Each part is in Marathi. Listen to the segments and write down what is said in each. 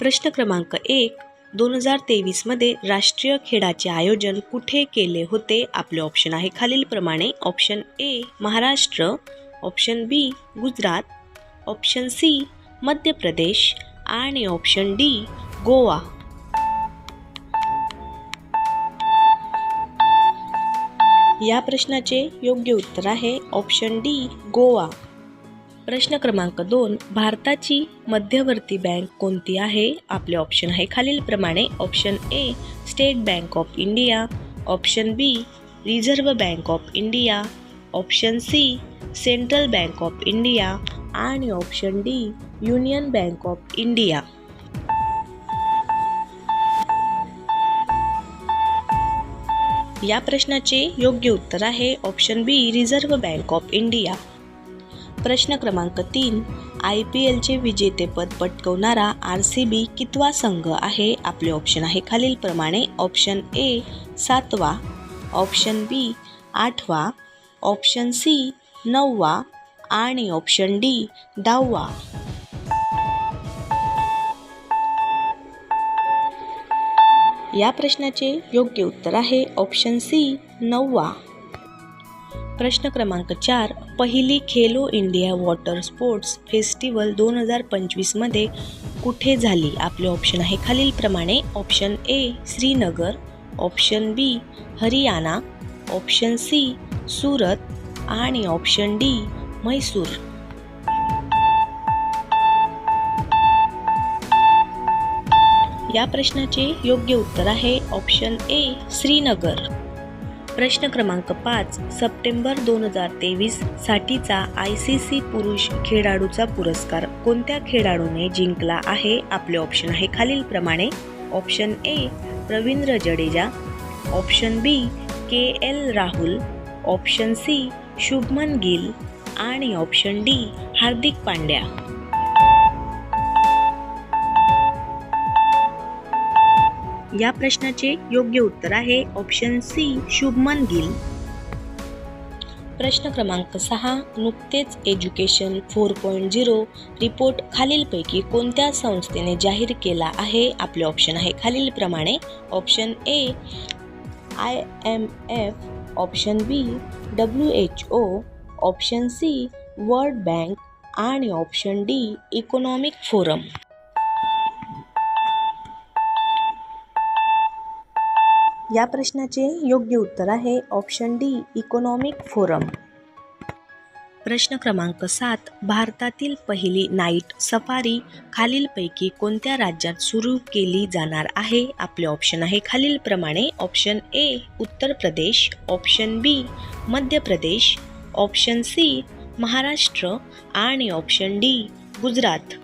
प्रश्न क्रमांक एक दोन हजार तेवीसमध्ये राष्ट्रीय खेळाचे आयोजन कुठे केले होते? आपले ऑप्शन आहे खालीलप्रमाणे. Option A Maharashtra. Option B Gujarat. Option C Madhya Pradesh आणि ऑप्शन डी गोवा. या प्रश्नाचे योग्य उत्तर आहे ऑप्शन डी गोवा. प्रश्न क्रमांक दोन भारताची मध्यवर्ती बँक कोणती आहे? आपले ऑप्शन आहे खालीलप्रमाणे option A state bank of India option B reserve bank of India option C central bank of India आणि option D union bank of India या प्रश्नाचे योग्य उत्तर आहे option B reserve bank of India प्रश्न क्रमांक तीन आय पी एलचे विजेतेपद पटकवणारा आर सी बी कितवा संघ आहे? आपले ऑप्शन आहे खालीलप्रमाणे ऑप्शन ए सातवा ऑप्शन बी आठवा ऑप्शन सी नववा आणि ऑप्शन डी दहावा. या प्रश्नाचे योग्य उत्तर आहे ऑप्शन सी नववा. प्रश्न क्रमांक चार पहिली Khelo India water sports festival दोन हजार पंचवीसमध्ये कुठे झाली? आपले ऑप्शन आहे खालीलप्रमाणे option A Srinagar. Option B Haryana. Option C Surat. आणि ऑप्शन डी म्हैसूर. या प्रश्नाचे योग्य उत्तर आहे ऑप्शन ए श्रीनगर. प्रश्न क्रमांक पाच सप्टेंबर दोन हजार तेवीस साठीचा आय सी सी पुरुष खेळाडूचा पुरस्कार. कोणत्या खेळाडूने जिंकला आहे? आपले ऑप्शन आहे खालीलप्रमाणे. Option A Ravindra Jadeja. Option B K L Rahul. Option C Shubman Gill. आणि ऑप्शन डी हार्दिक पांड्या. या प्रश्नाचे योग्य उत्तर आहे ऑप्शन सी शुभमन गिल प्रश्न क्रमांक सहा नुकतेच education four point zero report खालीलपैकी कोणत्या संस्थेने जाहीर केला आहे? आपले ऑप्शन आहे खालीलप्रमाणे. Option A I M F option B W H O option C world bank आणि ऑप्शन डी इकॉनॉमिक फोरम या प्रश्नाचे योग्य उत्तर आहे ऑप्शन डी इकॉनॉमिक फोरम प्रश्न क्रमांक सात भारतातील पहिली नाईट सफारी खालीलपैकी कोणत्या राज्यात सुरू केली जाणार आहे? आपले ऑप्शन आहे खालीलप्रमाणे ऑप्शन ए उत्तर प्रदेश ऑप्शन बी मध्य प्रदेश ऑप्शन सी महाराष्ट्र आणि ऑप्शन डी गुजरात.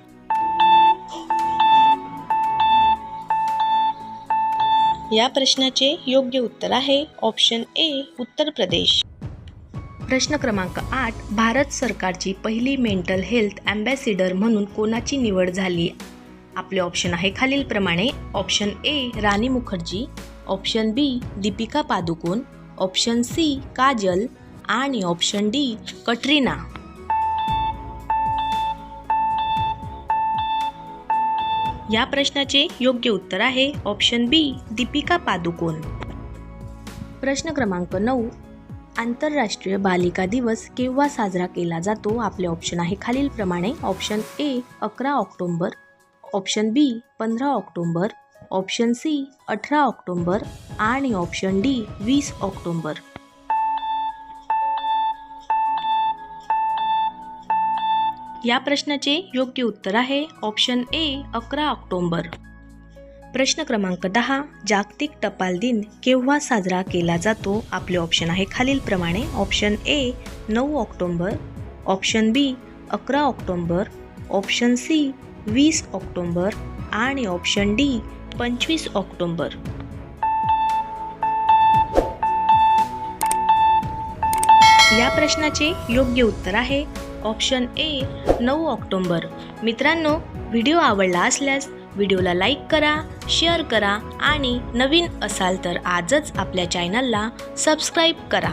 या प्रश्नाचे योग्य उत्तर आहे ऑप्शन ए उत्तर प्रदेश. प्रश्न क्रमांक आठ भारत सरकारची पहिली मेंटल हेल्थ अँबॅसिडर म्हणून कोणाची निवड झाली? आपले ऑप्शन आहे खालीलप्रमाणे. Option A Rani Mukherjee. Option B Deepika Padukone. Option C Kajal. आणि ऑप्शन डी कटरीना. या प्रश्नाचे योग्य उत्तर आहे ऑप्शन बी दीपिका पादुकोण. प्रश्न क्रमांक नऊ आंतरराष्ट्रीय बालिका दिवस केव्हा साजरा केला जातो? आपले ऑप्शन आहे खालीलप्रमाणे. ऑप्शन ए अकरा ऑक्टोंबर. ऑप्शन बी पंधरा ऑक्टोंबर. ऑप्शन सी अठरा ऑक्टोंबर. आणि ऑप्शन डी वीस ऑक्टोंबर. या प्रश्नाचे योग्य उत्तर आहे ऑप्शन ए अकरा ऑक्टोंबर. प्रश्न क्रमांक दहा जागतिक टपाल दिन केव्हा साजरा केला जातो? आपले ऑप्शन आहे खालीलप्रमाणे ऑप्शन ए नऊ ऑक्टोंबर. ऑप्शन बी अकरा ऑक्टोंबर. ऑप्शन सी वीस ऑक्टोंबर. आणि ऑप्शन डी पंचवीस ऑक्टोंबर. या प्रश्नाचे योग्य उत्तर आहे ऑप्शन ए नऊ ऑक्टोंबर. मित्रांनो व्हिडिओ आवडला असल्यास व्हिडिओला लाईक करा शेअर करा आणि नवीन असाल तर आजच आपल्या चॅनलला सबस्क्राईब करा.